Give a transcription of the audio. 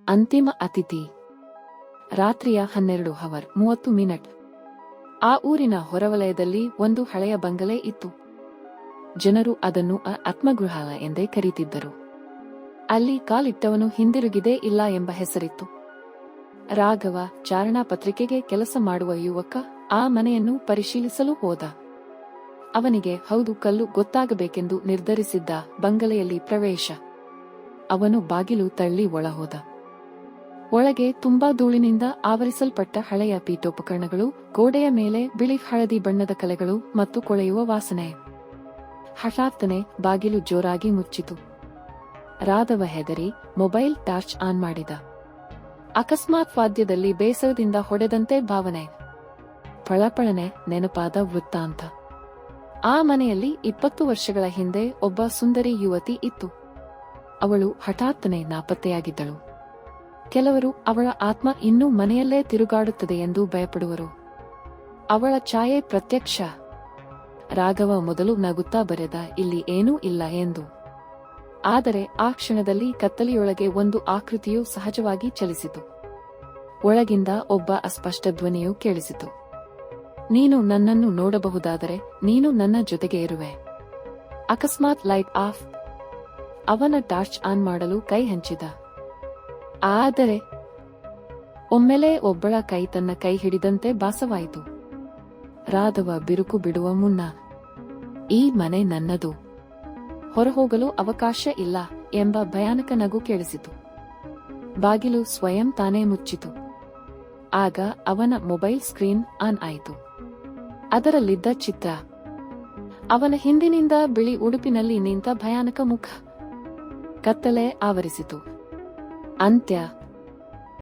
ಅಂತಿಮ ಅತಿಥಿ. ರಾತ್ರಿಯ ಹನ್ನೆರಡು ಹವರ್ ಮೂವತ್ತು ಮಿನಿಟ್. ಆ ಊರಿನ ಹೊರವಲಯದಲ್ಲಿ ಒಂದು ಹಳೆಯ ಬಂಗಲೆ ಇತ್ತು. ಜನರು ಅದನ್ನು ಆತ್ಮಗೃಹ ಎಂದೇ ಕರೀತಿದ್ದರು. ಅಲ್ಲಿ ಕಾಲಿಟ್ಟವನು ಹಿಂದಿರುಗಿದೇ ಇಲ್ಲ ಎಂಬ ಹೆಸರಿತ್ತು. ರಾಘವ ಚಾರಣಾ ಪತ್ರಿಕೆಗೆ ಕೆಲಸ ಮಾಡುವ ಯುವಕ ಆ ಮನೆಯನ್ನು ಪರಿಶೀಲಿಸಲು ಹೋದ. ಅವನಿಗೆ, ಹೌದು, ಕಲ್ಲು ಗೊತ್ತಾಗಬೇಕೆಂದು ನಿರ್ಧರಿಸಿದ್ದ ಬಂಗಲೆಯಲ್ಲಿ ಪ್ರವೇಶ. ಅವನು ಬಾಗಿಲು ತಳ್ಳಿ ಒಳಹೋದ. ಒಳಗೆ ತುಂಬಾ ಧೂಳಿನಿಂದ ಆವರಿಸಲ್ಪಟ್ಟ ಹಳೆಯ ಪೀಠೋಪಕರಣಗಳು, ಗೋಡೆಯ ಮೇಲೆ ಬಿಳಿ ಹಳದಿ ಬಣ್ಣದ ಕಲೆಗಳು ಮತ್ತು ಕೊಳೆಯುವ ವಾಸನೆ. ಹಠಾತ್ತನೆ ಬಾಗಿಲು ಜೋರಾಗಿ ಮುಚ್ಚಿತು. ರಾಧವ ಹೆದರಿ ಮೊಬೈಲ್ ಟಾರ್ಚ್ ಆನ್ ಮಾಡಿದ. ಅಕಸ್ಮಾತ್ ವಾದ್ಯದಲ್ಲಿ ಬೇಸರದಿಂದ ಹೊಡೆದಂತೆ ಭಾವನೆ. ಫಳಫಳನೆ ನೆನಪಾದ ವೃತ್ತಾಂತ. ಆ ಮನೆಯಲ್ಲಿ ಇಪ್ಪತ್ತು ವರ್ಷಗಳ ಹಿಂದೆ ಒಬ್ಬ ಸುಂದರಿ ಯುವತಿ ಇತ್ತು. ಅವಳು ಹಠಾತ್ತನೆ ನಾಪತ್ತೆಯಾಗಿದ್ದಳು. ಕೆಲವರು ಅವಳ ಆತ್ಮ ಇನ್ನೂ ಮನೆಯಲ್ಲೇ ತಿರುಗಾಡುತ್ತದೆ ಎಂದು ಭಯಪಡುವರು. ಅವಳ ಛಾಯೆ ಪ್ರತ್ಯಕ್ಷ. ರಾಘವ ಮೊದಲು ನಗುತ್ತಾ ಬರೆದ, ಇಲ್ಲಿ ಏನೂ ಇಲ್ಲ ಎಂದು. ಆದರೆ ಆ ಕ್ಷಣದಲ್ಲಿ ಕತ್ತಲೆಯೊಳಗೆ ಒಂದು ಆಕೃತಿಯು ಸಹಜವಾಗಿ ಚಲಿಸಿತು. ಒಳಗಿಂದ ಒಬ್ಬ ಅಸ್ಪಷ್ಟ ಧ್ವನಿಯು ಕೇಳಿಸಿತು. ನೀನು ನನ್ನನ್ನು ನೋಡಬಹುದಾದರೆ ನೀನು ನನ್ನ ಜೊತೆಗೆ ಇರುವೆ. ಅಕಸ್ಮಾತ್ ಲೈಟ್ ಆಫ್. ಅವನ ಟಾರ್ಚ್ ಆನ್ ಮಾಡಲು ಕೈ ಹಂಚಿದ. ಆದರೆ ಒಮ್ಮೆಲೆ ಒಬ್ಬಳ ಕೈ ತನ್ನ ಕೈ ಹಿಡಿದಂತೆ ಭಾಸವಾಯಿತು. ರಾಧವ ಬಿರುಕು ಬಿಡುವ ಮುನ್ನ, ಈ ಮನೆ ನನ್ನದು. ಹೊರಹೋಗಲು ಅವಕಾಶ ಇಲ್ಲ ಎಂಬ ಭಯಾನಕ ನಗು ಕೇಳಿಸಿತು. ಬಾಗಿಲು ಸ್ವಯಂ ತಾನೇ ಮುಚ್ಚಿತು. ಆಗ ಅವನ ಮೊಬೈಲ್ ಸ್ಕ್ರೀನ್ ಆನ್ ಆಯಿತು. ಅದರಲ್ಲಿದ್ದ ಚಿತ್ರ, ಅವನ ಹಿಂದಿನಿಂದ ಬಿಳಿ ಉಡುಪಿನಲ್ಲಿ ನಿಂತ ಭಯಾನಕ ಮುಖ. ಕತ್ತಲೆ ಆವರಿಸಿತು. Antea.